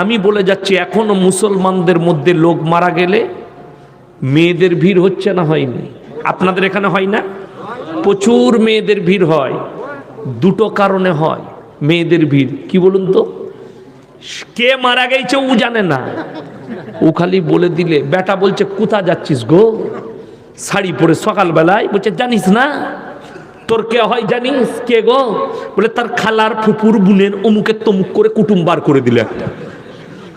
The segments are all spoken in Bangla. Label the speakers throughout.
Speaker 1: আমি বলে যাচ্ছি, এখনও মুসলমানদের মধ্যে লোক মারা গেলে মেয়েদের ভিড় হচ্ছে না হয়নি? আপনাদের এখানে হয় না? প্রচুর মেয়েদের ভিড় হয়। দুটো কারণে হয় মেয়েদের ভিড়। কি বলুন তো? কে মারা গেছে ও জানে না। ও খালি বলে দিলে, বেটা বলছে কোথা যাচ্ছিস গো? শাড়ি পরে সকালবেলায়। বলছে, জানিস না? তোর কে হয় জানিস? কে গো? বলে, তার খালার ফুপুর বুনের অমুকের তমুক করে কুটুম বার করে দিলে একটা।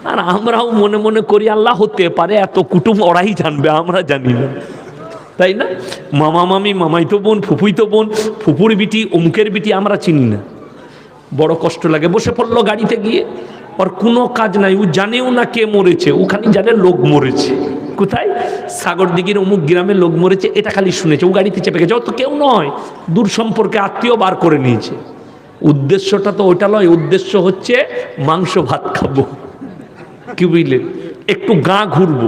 Speaker 1: আর আমরাও মনে মনে করি আল্লাহ হতে পারে, এত কুটুম ওরাই জানবে, আমরা জানি না। তাই না? মামা মামি, মামাই তো বোন ফুপুই তো বোন ফুপুর বিটি, অমুকের বিটি আমরা চিনি না। বড় কষ্ট লাগে, বসে পড়ল গাড়িতে গিয়ে, ওর কোনো কাজ নাই, ও জানেও না কে মরেছে, ওখানে জানে লোক মরেছে। কোথায়? সাগর দিঘির অমুক গ্রামে লোক মরেছে, এটা খালি শুনেছে, ও গাড়িতে চেপে গেছে, ও তো কেউ নয়, দূর সম্পর্কে আত্মীয় বার করে নিয়েছে। উদ্দেশ্যটা তো ওইটা নয়, উদ্দেশ্য হচ্ছে মাংস ভাত খাব। কি বুঝলেন একটু গা ঘুরবো।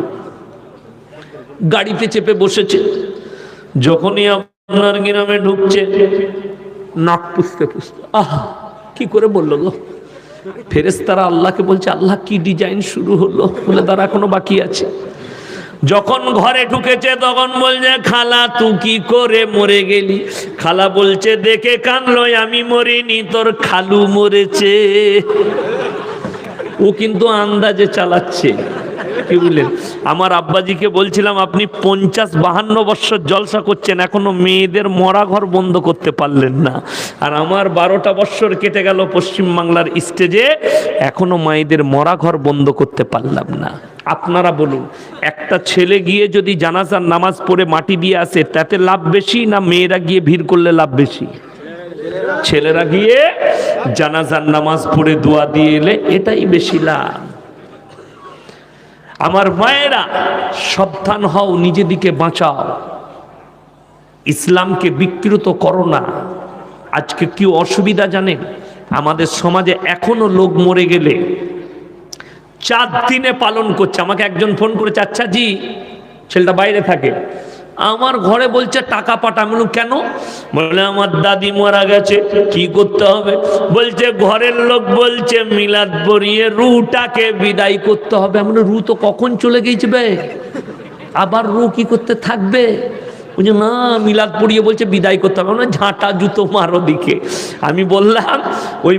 Speaker 1: গাড়িতে চেপে বসেছে। যখনই আপনার গ্রামে ঢুকছে, নাক পুষতে পুষতে, আহা, কি করে বলল গো? ফেরেস্তারা আল্লাহকে বলছে, আল্লাহ, কি ডিজাইন শুরু হলো? বলে তারা এখনও বাকি আছে। যখন ঘরে ঢুকেছে, তখন বলছে, খালা তু কি করে মরে গেলি? খালা বলছে, দেখে কানলো আমি মরিনি, তোর খালু মরেছে। ও কিন্তু আন্দাজে চালাচ্ছে। কি বুঝলেন আমার আব্বাজিকে বলছিলাম, আপনি পঞ্চাশ বাহান্ন বৎসর জলসা করছেন, এখনও মেয়েদের মরা ঘর বন্ধ করতে পারলেন না। আর আমার বারোটা বৎসর কেটে গেল পশ্চিমবাংলার স্টেজে, এখনও মায়েদের মরা ঘর বন্ধ করতে পারলাম না। আপনারা বলুন, একটা ছেলে গিয়ে যদি জানাজার নামাজ পড়ে মাটি দিয়ে আসে, তাতে লাভ বেশি না মেয়েরা গিয়ে ভিড় করলে লাভ বেশি? ছেলেরা গিয়ে জানাজার নামাজ পড়ে দোয়া দিয়ে এলে এটাই বেশি লাভ। আমার মায়েরা সাবধান হও, নিজেদিকে বাঁচাও। ইসলামকে বিকৃত করো না। আজকে কি অসুবিধা জানেন? আমাদের সমাজে এখনও লোক মরে গেলে চার দিনে পালন করছে। আমাকে একজন ফোন করেছে আচ্ছা জি, ছেলেটা বাইরে থাকে। আমার ঘরে বলছে, টাকা পাঠানো কেন? বলে, আমার দাদি মারা গেছে, কি করতে হবে? বলছে, ঘরের লোক বলছে, মিলাদ পরিয়ে রুটাকে বিদায় করতে হবে। আমরা রু তো কখন চলে গেছে আবার রু কি করতে থাকবে? বলছে, না, মিলাদ পড়িয়ে বলছে, বিদায় করতে হবে। না ঝাঁটা জুতো মারো দিকে। আমি বললাম, ওই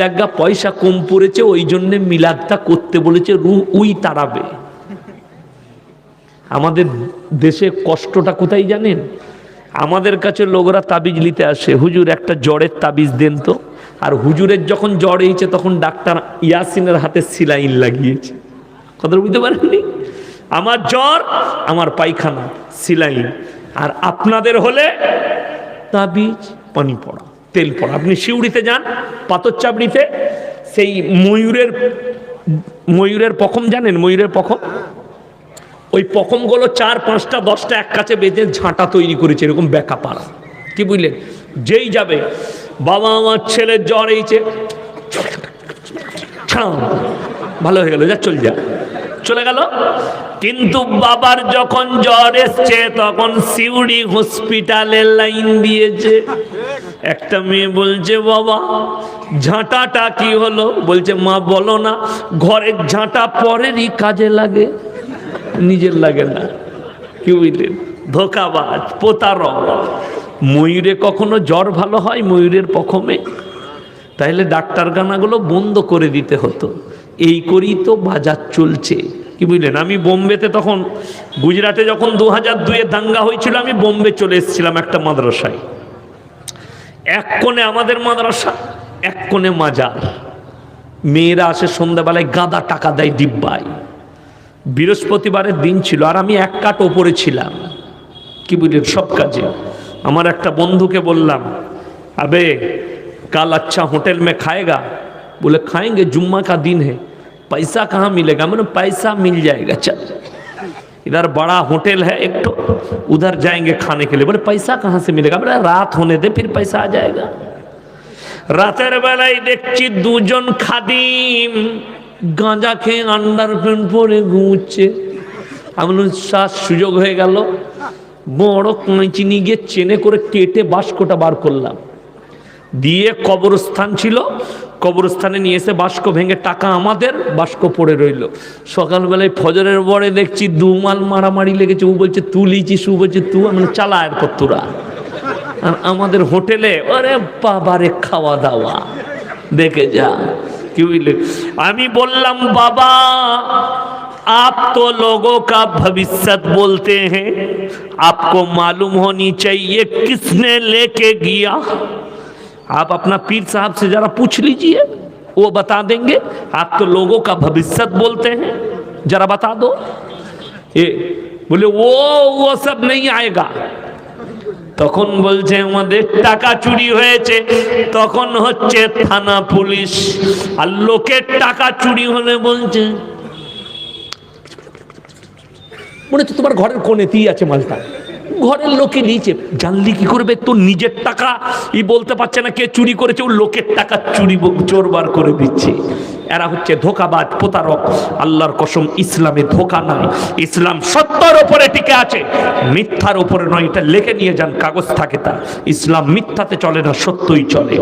Speaker 1: দেখা পয়সা কম পড়েছে, ওই জন্যে মিলাদটা করতে বলেছে, রু উই তাড়াবে। আমাদের দেশে কষ্টটা কোথায় জানেন? আমাদের কাছে লোকরা তাবিজ নিতে আসে। হুজুর, একটা জ্বরের তাবিজ দেন তো। আর হুজুরের যখন জ্বর হয়েছে, তখন ডাক্তার ইয়াসিনের হাতে সিলাইন লাগিয়েছে। কথা বুঝতে পারেননি? আমার জ্বর, আমার পায়খানা, সিলাইন। আর আপনাদের হলে তাবিজ পানি পড়া তেল পড়া আপনি শিউড়িতে যান পাথর চাপড়িতে সেই ময়ূরের ময়ূরের পখম জানেন? ময়ূরের পখম? ওই পখমগুলো চার, পাঁচটা, দশটা এক কাছে বেঁধে ঝাঁটা তৈরি করেছে, এরকম ব্যাকা পাড়া। কি বুঝলেন? যেই যাবে, বাবা, আমার ছেলের জ্বর এইছে। ভালো হয়ে গেল, যা, চল যা। চলে গেল। কিন্তু বাবার যখন জ্বর এসছে, তখন সিউড়ি হসপিটালে লাইন দিয়েছে। একটা মেয়ে বলছে, বাবা, ঝাঁটাটা কি হলো? বলছে, মা, বলো না, ঘরের ঝাঁটা পরেরই কাজে লাগে। নিজের লাগে না। কি বুঝলেন? ধোকাবাজ, প্রতারক। ময়ূরে কখনো জ্বর ভালো হয়, ময়ূরের পখমে তাহলে ডাক্তার গানাগুলো বন্ধ করে দিতে হতো। এই করেই তো বাজার চলছে। কি বুঝলেন? আমি বোম্বেতে তখন, গুজরাটে যখন দু হাজার দুয়ে দাঙ্গা হয়েছিল, আমি বোম্বে চলে এসেছিলাম একটা মাদ্রাসায়। এক কোণে আমাদের মাদ্রাসা, এক কোণে মাজার। মেয়েরা আসে সন্ধ্যাবেলায় গাদা টাকা দেয় ডিব্বায়। বৃহস্পতিবারের দিন ছিল আর আমি এক কাট ওপরে ছিলাম কি বুঝলেন সব কাজে আমার একটা বন্ধুকে বললাম আবে কাল अच्छा होटल में खाएगा बोले खाएंगे जुम्मा का दिन है पैसा कहाँ मिलेगा मैंने पैसा मिल जाएगा चल इधर बड़ा होटल है एक तो उधर जाएंगे खाने के लिए बोले पैसा कहाँ से मिलेगा बोले रात होने दे फिर पैसा आ जाएगा রাতের বেলায় দেখছি দুজন খাদিম গাঁজা খেয়ে আন্ডার প্যান্ট পরে ঘুমুচ্ছে। আমি শ্বাস সুযোগ হয়ে গেল। বড় কাঁচি নিয়ে গিয়ে চেনে করে কেটে বাস্কটা বার করলাম। দিয়ে কবরস্থান ছিল। কবরস্থানে নিয়ে এসে বাস্ক ভেঙে টাকা আমাদের বাস্ক পড়ে রইল। সকালবেলায় ফজরের পরে দেখছি দুমাল মারামারি লেগেছে। ও বলছে তু লিচিস ও বলছে, তু আমি চালা এরপর তোরা। আর আমাদের হোটেলে, ওরে বাবারে খাওয়া দাওয়া দেখে যা। কি বুঝলে আমি বললাম বাবা आप तो लोगों का भविष्य बोलते हैं आपको मालूम होनी चाहिए किसने लेके गया आप अपना पीर साहब से जरा पूछ लीजिए वो बता देंगे आप तो लोगों का भविष्य बोलते हैं जरा बता दो ये बोले वो वो सब नहीं आएगा তখন বলছে, আমাদের টাকা চুরি হয়েছে। তখন হচ্ছে থানা পুলিশ আর লোকের টাকা চুরি হলে বলছে, মনে হচ্ছে তোমার ঘরের কোণেতেই আছে মালটা। ঘরের লোকে নিয়েছে। জানলি কি করবে? তোর নিজের টাকা। ই বলতে পারছে না কে চুরি করেছে। ও লোকের টাকা চুরি চোরবার করে দিচ্ছে। এরা হচ্ছে ধোকাবাদ প্রতারক। আল্লাহর কসম, ইসলামে ধোকা নাই। ইসলাম সত্যর উপরে টিকে আছে। মিথ্যার ওপরে নয়, এটা লেখে নিয়ে যান, কাগজ থাকে তা। ইসলাম মিথ্যাতে চলে না, সত্যই চলে।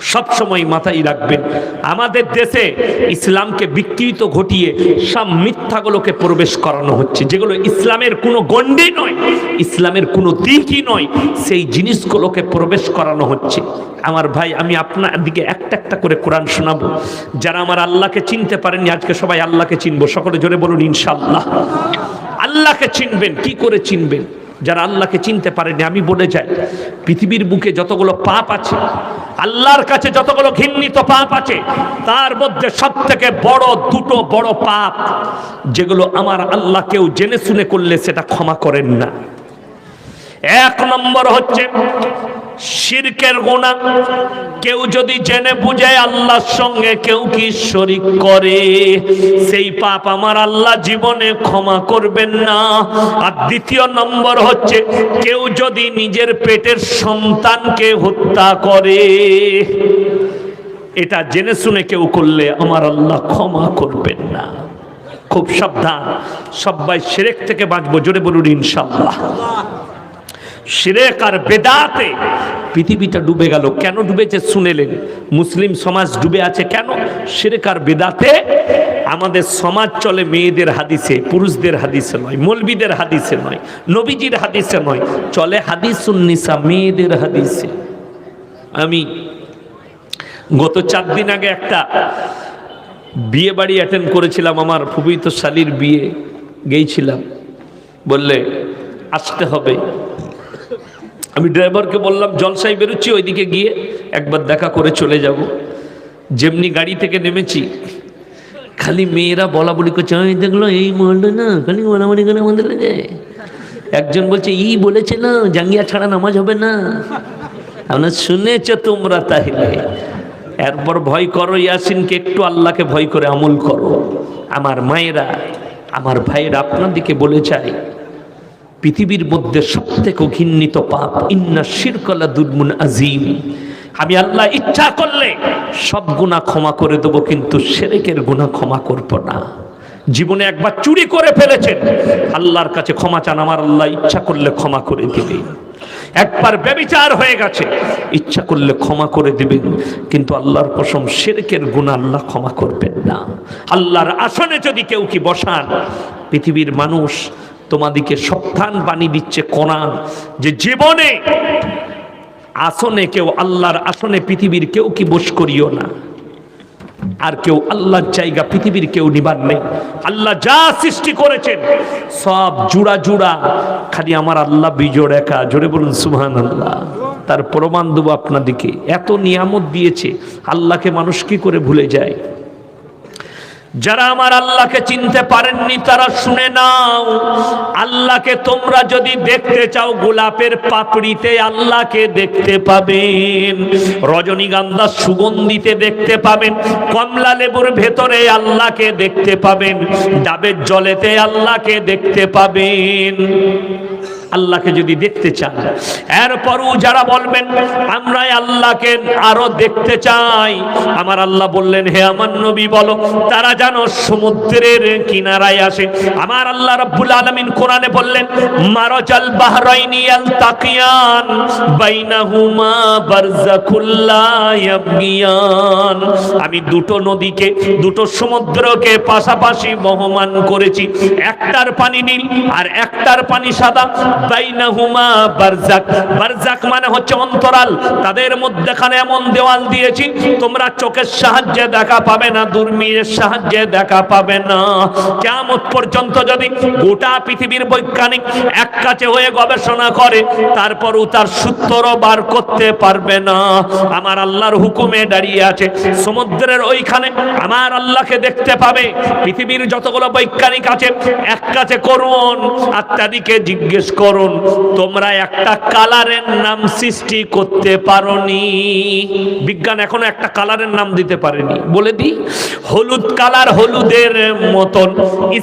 Speaker 1: সব সময় মাথায় রাখবেন আমাদের দেশে ইসলামকে বিকৃত ঘটিয়ে সব মিথ্যাগুলোকে প্রবেশ করানো হচ্ছে। যেগুলো ইসলামের কোনো গণ্ডি নয়, ইসলামের কোনো দিকই নয়, সেই জিনিসগুলোকে প্রবেশ করানো হচ্ছে। আমার ভাই, আমি আপনার দিকে একটা একটা করে কোরআন শোনাবো। যারা আমার আল্লাহকে চিনতে পারেননি, আজকে সবাই আল্লাহকে চিনবো। সকলে জোরে বলুন, ইনশাআল্লাহ। আল্লাহকে চিনবেন, কি করে চিনবেন? যারা আল্লাহকে চিনতে পারেনি, আমি বলে যাই, পৃথিবীর বুকে যতগুলো পাপ আছে, আল্লাহর কাছে যতগুলো ঘিন্নিত পাপ আছে, তার মধ্যে সব থেকে বড় দুটো বড় পাপ, যেগুলো আমার আল্লাহ কেউ জেনে শুনে করলে সেটা ক্ষমা করেন না। এক নম্বর হচ্ছে শিরকের গোনা কেউ যদি জেনে বুঝে আল্লাহর সঙ্গে কেউ কি শরিক করে, সেই পাপ আমার আল্লাহ জীবনে ক্ষমা করবেন না। আর দ্বিতীয় নম্বর হচ্ছে, কেউ যদি নিজের পেটের সন্তানকে হত্যা করে, এটা জেনে শুনে কেউ করলে আমার আল্লাহ ক্ষমা করবেন না। খুব সাবধান, সবাই সেরেক থেকে বাঁচবো, জোরে বলুন ইনশাল্লাহ শিরেক আর বেদাতে পৃথিবীটা ডুবে গেল। কেন ডুবেছে শুনেলেন? মুসলিম সমাজ ডুবে আছে কেন? শিরেক আর বেদাতে আমাদের সমাজ চলে মেয়েদের হাদিসে, পুরুষদের হাদিসে নয়, মলবিদের হাদিসে নয়, নবীজির হাদিসে নয়, চলে হাদিসুন্নিসা মেয়েদের হাদিসে। আমি গত চার দিন আগে একটা বিয়ে বাড়ি অ্যাটেন্ড করেছিলাম, আমার ফুপিত শালির বিয়ে গেছিলাম বললে, আসতে হবে। আমি ড্রাইভারকে বললাম জলসাই বেরোচ্ছি, ওইদিকে গিয়ে একবার দেখা করে চলে যাব। যেমনি গাড়ি থেকে নেমেছি, খালি মেয়েরা বলা বলি করছে আমি দেখল এই মহলটা না, খালি বলাবলি করে আমাদের একজন বলছে, ই বলেছে না, জাঙ্গিয়া ছাড়া নামাজ হবে না। আপনার শুনেছ তোমরা তাহলে? এরপর, ভয় করো ইয়াসিনকে, একটু আল্লাহকে ভয় করে আমল করো। আমার মায়েরা, আমার ভাইয়েরা আপনার দিকে বলে চাই পৃথিবীর মধ্যে সবথেকে ঘৃণিত পাপ, ইন্না শিরকলা দুর্মুন আজিম আমি আল্লাহ ইচ্ছা করলে সব গুণা ক্ষমা করে দেবো, কিন্তু সেরেকের গুণা ক্ষমা করব না। জীবনে একবার চুরি করে ফেলেছেন। আল্লাহর কাছে ক্ষমা চান, আমার আল্লাহ ইচ্ছা করলে ক্ষমা করে দিবে একবার ব্যবিচার হয়ে গেছে, ইচ্ছা করলে ক্ষমা করে দিবেন, কিন্তু আল্লাহর কসম সেরেকের গুণা আল্লাহ ক্ষমা করবেন না। আল্লাহর আসনে যদি কেউ কি বসান, পৃথিবীর মানুষ তোমাদিকে সাবধান বাণী দিচ্ছে কোরআন, যে জীবনে আসনে কেউ আল্লাহর আসনে পৃথিবীর কেউ কি বস করিও না। আর কেউ আল্লাহর জায়গা পৃথিবীর কেউ নিবার নেই। আল্লাহ যা সৃষ্টি করেছেন, সব জুড়া জুড়া, খালি আমার আল্লাহ বিজোড় একা। জোরে বলুন সুহান আল্লাহ তার প্রমাণ দেবো আপনাদিকে। এত নিয়ামত দিয়েছে, আল্লাহকে মানুষ কি করে ভুলে যায়? যারা আমার আল্লাহকে চিনতে পারেননি, তারা শুনে নাও। আল্লাহকে তোমরা যদি দেখতে চাও, গোলাপের পাপড়িতে আল্লাহকে দেখতে পাবেন। রজনীগন্ধা সুগন্ধিতে দেখতে পাবেন। কমলা লেবুর ভেতরে আল্লাহকে দেখতে পাবেন। ডাবের জলেতে আল্লাহকে দেখতে পাবেন। আল্লাহকে যদি দেখতে চান। এরপরও যারা বলবেন আমরা আল্লাহকে আরও দেখতে চাই। আমার আল্লাহ বললেন, হে আমার নবী, বলো, তারা যেন সমুদ্রের কিনারায় আসে। আমার আল্লাহ রাব্বুল আলামিন কোরআনে বললেন, মারাজাল বাহরাইনি ইয়ালতাকিয়ান বাইনাহুমা বারযাকুল লা ইয়াবগিয়ান। আমি দুটো নদীকে, দুটো সমুদ্রকে পাশাপাশি বহমান করেছি। একটার পানি নীল আর একটার পানি সাদা। বাইনাহুমা বারজাক। বারজাক মানে হচ্ছে অন্তরাল। তাদের মধ্যেখানে এমন দেওয়াল দিয়েছি, তোমরা চোখের সাহায্যে দেখা পাবে না, দুর্মিয়ের সাহায্যে দেখা পাবে না। কেমন পর্যন্ত যদি গোটা পৃথিবীর বৈজ্ঞানিক এক কাছে হয়ে গবেষণা করে, তারপরও তার সূত্র বার করতে পারবে না। আমার আল্লাহর হুকুমে দাঁড়িয়ে আছে, সমুদ্রের ওইখানে আমার আল্লাহকে দেখতে পাবে। পৃথিবীর যতগুলো বৈজ্ঞানিক আছে, এক কাছে করুন, আত্মাদিকে জিজ্ঞেস করুন। তোমরা একটা কালারের নাম সৃষ্টি করতে পারোনি। বিজ্ঞান এখনও একটা কালারের নাম দিতে পারেনি। বলে দিই, হলুদ কালার হলুদের মতন,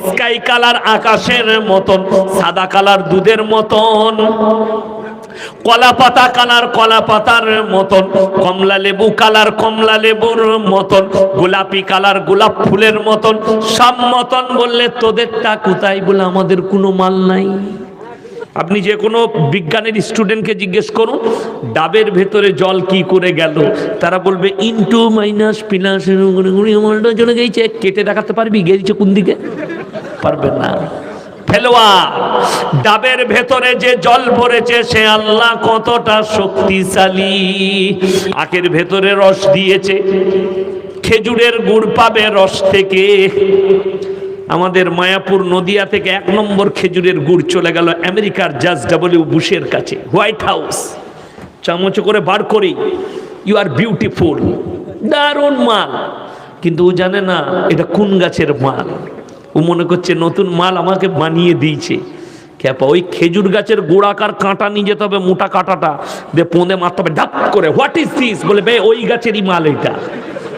Speaker 1: স্কাই কালার আকাশের মতন, সাদা কালার দুধের মতন, কলা পাতা কালার কলা পাতার মতন, কমলা লেবু কালার কমলা লেবুর মতন, গোলাপি কালার গোলাপ ফুলের মতন, সব মতন বললে তোদেরটা কোথায় বলে আমাদের কোনো মাল নাই। আপনি যে কোনো বিজ্ঞানের স্টুডেন্টকে জিজ্ঞেস করুন, ডাবের ভেতরে জল কি করে গেল, তারা বলবে ইন্টু মাইনাস প্লাস চলে গেছে। কেটে দেখাতে পারবি গেছে কোন দিকে? পারবে না। ফেলোয়া, ডাবের ভেতরে যে জল ভরেছে, সে আল্লাহ কতটা শক্তিশালী। আখের ভেতরে রস দিয়েছে, খেজুরের গুড় পাবে রস থেকে। আমাদের মায়াপুর নদিয়া থেকে এক নম্বর খেজুরের গুড় চলে গেল আমেরিকার জাজ ডাব্লিউ বুশের কাছে, হোয়াইট হাউস। চামচ করে বার করি ইউ আর বিউটিফুল দারুণ মাল। কিন্তু ও জানে না এটা কোন গাছের মাল। ও মনে করছে নতুন মাল আমাকে বানিয়ে দিয়েছে। ক্যাপা ওই খেজুর গাছের গোড়াকার কাঁটা নিয়ে যেতে হবে, মোটা কাঁটাটা। দিয়ে পোঁদে মারতে হবে ডাপ করে হোয়াট ইজ দিস বলে, বে, ওই গাছেরই মাল এটা।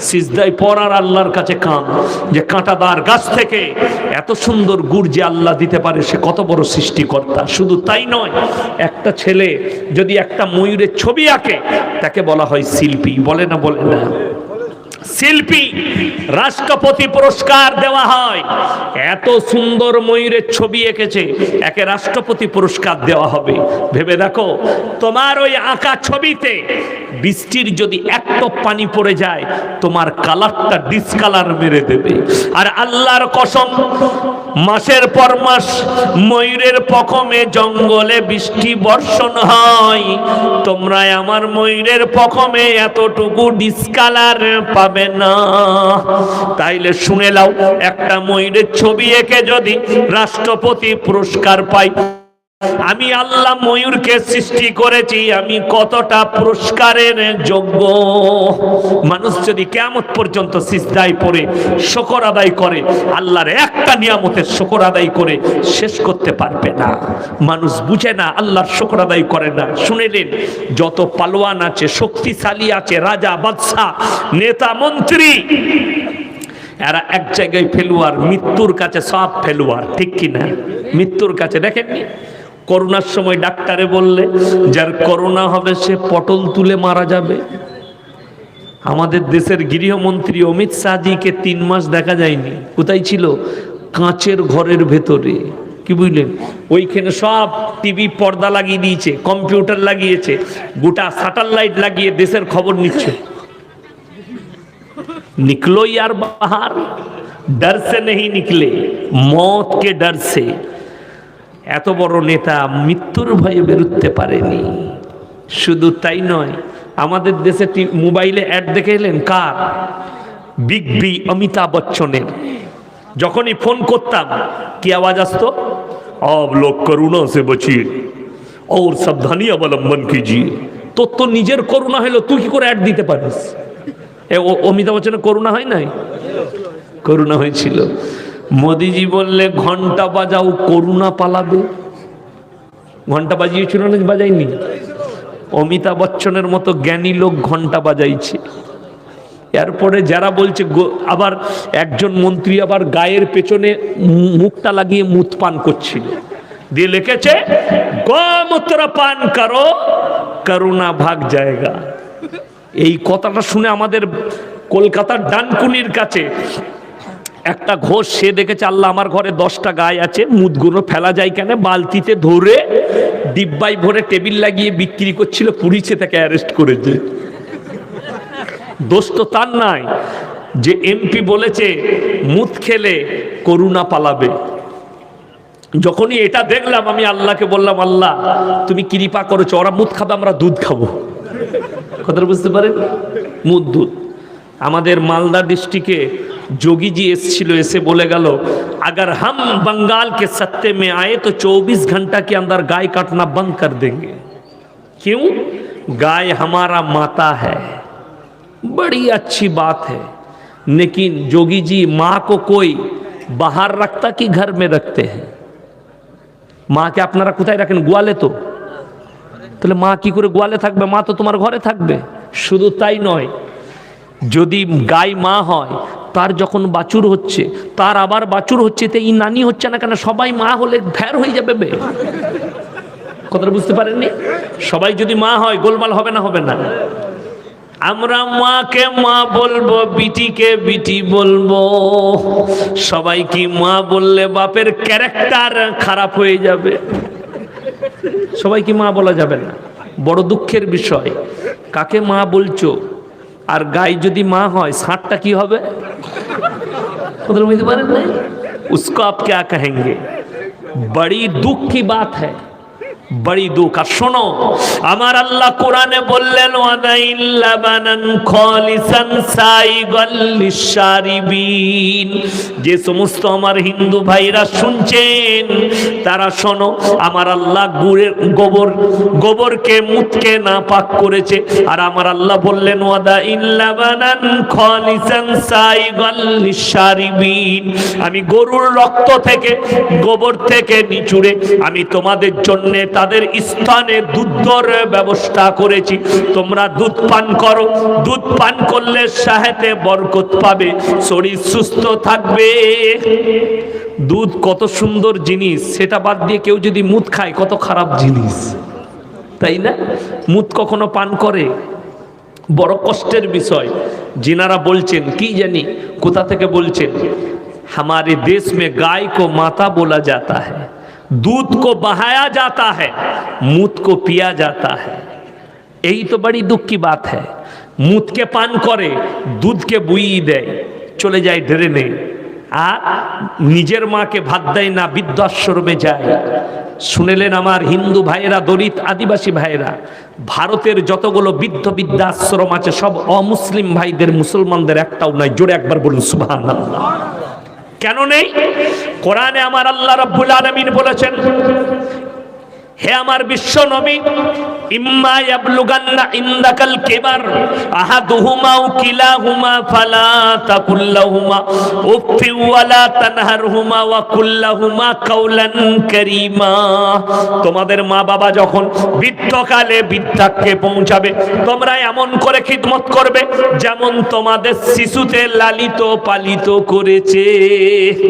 Speaker 1: সিজদাই পড়ার আল্লাহর কাছে কান, যে কাঁটাদার গাছ থেকে এত সুন্দর গুড় যে আল্লাহ দিতে পারে, সে কত বড় সৃষ্টিকর্তা। শুধু তাই নয়, একটা ছেলে যদি একটা ময়ূরের ছবি আঁকে, তাকে বলা হয় শিল্পী। বলে না বলে না? শিল্পী, রাষ্ট্রপতি পুরস্কার দেওয়া হয়। এত সুন্দর ময়ূরের ছবি এঁকেছে, একে রাষ্ট্রপতি পুরস্কার দেওয়া হবে। ভেবে দেখো, তোমার ওই আঁকা ছবিতে বৃষ্টির যদি এক টপ পানি পড়ে যায়, তোমার কালারটা ডিসকালার মেরে দেবে। আর আল্লাহর কসম, মাসের পর মাস ময়ূরের পকমে জঙ্গলে বৃষ্টি বর্ষণ হয়। তোমরা আমার ময়ূরের পকমে এতটুকু ডিসকালার পাবে না। তাইলে শুনে লাও একটা ময়ূরের ছবি এঁকে যদি রাষ্ট্রপতি পুরস্কার পাই আমি আল্লাহ ময়ূরকে সৃষ্টি করেছি, আমি কতটা পুরস্কারের যোগ্য? মানুষ যদি কেমত পর্যন্ত সিজদায় পড়ে, শকর আদায় করে, আল্লাহর একটা নিয়ামতের শকর আদায় করে, শেষ করতে পারবে না। মানুষ বুঝে না, আল্লাহর শকর আদায় করে না। শুনেলেন যত পালোয়ান আছে, শক্তিশালী আছে, রাজা, বাদশাহ, নেতা, মন্ত্রী, এরা এক জায়গায় ফেলুয়ার, মৃত্যুর কাছে সব ফেলুয়ার, ঠিক কিনা? মৃত্যুর কাছে দেখেননি? করোনার সময় ডাক্তারে বললে যার করোনা হবে সে পটল তুলে মারা যাবে আমাদের দেশের গৃহমন্ত্রী অমিত শাহজিকে তিন মাস দেখা যায়নি কোথায় ছিল কাঁচের ঘরের ভেতরে কি বুঝলেন ওইখানে সব টিভি পর্দা লাগিয়ে দিয়েছে কম্পিউটার লাগিয়েছে গোটা স্যাটেলাইট লাগিয়ে দেশের খবর নিচ্ছে निकलो यार बाहर डर से नहीं निकले मौत के डर से এত বড় নেতা মৃত্যুর ভয়ে বেরুতে পারেনি। শুধু তাই নয়, আমাদের দেশে মোবাইলে অ্যাড দেখে এলেন কার? বিগ বি অমিতাভ বচ্চনের। যখনই ফোন করতাম, কি আওয়াজ আসতো? অব লোক করুণা সে বাঁচিয়ে ওর সাবধানি অবলম্বন কিজিয়ে। তোর তো নিজের করুণা হলো, তুই কি করে অ্যাড দিতে পারিস? এ অমিতাভ বচ্চনের করুণা হয় নাই? করুণা হয়েছিল। মোদিজি বললে, ঘণ্টা বাজাও, করুণা পালাবে। ঘণ্টা বাজিয়েছিল না বাজাইনি অমিতাভ বচ্চনের মতো জ্ঞানী লোক ঘণ্টা বাজাইছে। এরপরে যারা বলছে আবার একজন মন্ত্রী আবার গায়ের পেছনে মুখটা লাগিয়ে মুত পান করছিল। দিয়ে লিখেছে গোমূত্র পান করো, করুণা ভাগ জায়গা। এই কথাটা শুনে আমাদের কলকাতার ডানকুনির কাছে একটা ঘোষ, সে দেখেছে, আল্লাহ আমার ঘরে দশটা গায়ে আছে, মুদগুলো ফেলা যায় কেন? বালতিতে ধরে ডিব্বাই ভরে টেবিল লাগিয়ে বিক্রি করছিল, পুলিশে তাকে অ্যারেস্ট করেছে। দোষ তো তার নাই। যে এমপি বলেছে, মুদ খেলে করুণা পালাবে। যখনই এটা দেখলাম, আমি আল্লাহকে বললাম, আল্লাহ, তুমি কৃপা করেছ, ওরা মুদ খাবে, আমরা দুধ খাব। কথাটা বুঝতে পারেন? মুদ দুধ। আমাদের মালদা ডিস্ট্রিক্টে যোগীজি এসছিল এসে বলে গেল अगर हम बंगाल के सत्ते में आए तो 24 घंटा के अंदर गाय काटना बंद कर देंगे क्यों गाय हमारा माता है बड़ी अच्छी बात है लेकिन जोगी जी माँ को कोई बाहर रखता कि घर में रखते हैं মাকে আপনারা কোথায় রাখেন গোয়ালে তো তাহলে মা কি করে গোয়ালে থাকবে মা তো তোমার ঘরে থাকবে শুধু তাই নয় যদি গাই মা হয় তার যখন বাছুর হচ্ছে, তার আবার বাছুর হচ্ছে, তো এই নানি হচ্ছে না কেন? সবাই মা হলে ভ্যার হয়ে যাবে বে। কথাটা বুঝতে পারেননি? সবাই যদি মা হয়, গোলমাল হবে না হবে না। আমরা মাকে মা বলব, বিটিকে বিটি বলব। সবাই কি মা বললে বাপের ক্যারেক্টার খারাপ হয়ে যাবে? সবাই কি মা বলা যাবে না? বড় দুঃখের বিষয়। কাকে মা বলছো? আর গাই যদি মা হয় ষাটটা কি হবে? मतलब नहीं उसको आप क्या कहेंगे? बड़ी दुख की बात है। বড়ি দুঃখ। আর শোনো, আমার আল্লাহ কোরআনে বললেন যে সমস্ত আমার হিন্দু ভাইরা শুনছেন, তারা শোনো, আমার আল্লাহ গুড়ের গোবর, গোবরকে মুতকে না পাক করেছে। আর আমার আল্লাহ বললেন ওয়াদা ইল্লাবানান খালিসান সাইগাল লিশারিবিন। আমি গরুর রক্ত থেকে, গোবর থেকে নিচুড়ে, আমি তোমাদের জন্য তাদের স্থানে দুধর ব্যবস্থা করেছি তোমরা দুধ পান করো দুধ পান করলে সাহেতে বরকত পাবে শরীর সুস্থ থাকবে দুধ কত সুন্দর জিনিস সেটা বাদ দিয়ে কেউ যদি মুদ খায় কত খারাপ জিনিস তাই না মুদ কখনো পান করে বড় কষ্টের বিষয় যিনারা বলছেন কি জানি কোথা থেকে বলছেন हमारे देश में गाय को माता बोला जाता है दूध को बहाया जाता है मूत को पिया जाता है यही तो बड़ी दुख की बात है मूत के पान करे दूध के বুই দেয় চলে যায় ড্রেনে আর নিজের মাকে ভাত দেয় না বৃদ্ধাশ্রমে যায় শুনেলেন আমার হিন্দু ভাইয়েরা দলিত আদিবাসী ভাইয়েরা ভারতের যতগুলো বৃদ্ধ বৃদ্ধাশ্রম আছে সব অমুসলিম ভাইদের মুসলমানদের একটাও নাই জোরে একবার বলুন সুবহান কেন নেই? কোরআনে আমার আল্লাহ রাব্বুল আলামিন বলেছেন হে আমার বিশ্ব নবী, ইম্মা ইয়াবলুগান্না ইনদাকাল কিবার, আহাদুহুমা কিলাহুমা ফালা তাকুল লাহুমা উফি ওয়ালা তানহারহুমা ওয়া কুল লাহুমা কাওলান কারীমা। তোমাদের মা বাবা যখন বৃদ্ধকালে বৃদ্ধাক্যে পৌঁছাবে, তোমরা এমন করে খিদমত করবে যেমন তোমাদের শিশুতে লালিত, পালিত করেছে।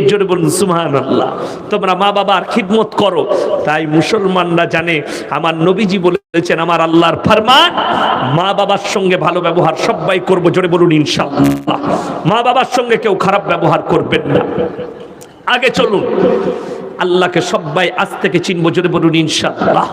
Speaker 1: জোরে বলুন, সুবহানাল্লাহ। তোমরা মা বাবার খিদমত করো, তাই মুসলমান মুসলমানরা জানে। আমার নবীজি বলেছেন, আমার আল্লাহর ফরমান, মা বাবার সঙ্গে ভালো ব্যবহার সবাই করব। জোরে বলুন, ইনশাআল্লাহ। মা বাবার সঙ্গে কেউ খারাপ ব্যবহার করবেন না। আগে চলুন, আল্লাহকে সবাই আজ থেকে চিনব, জোরে বলুন, ইনশাআল্লাহ।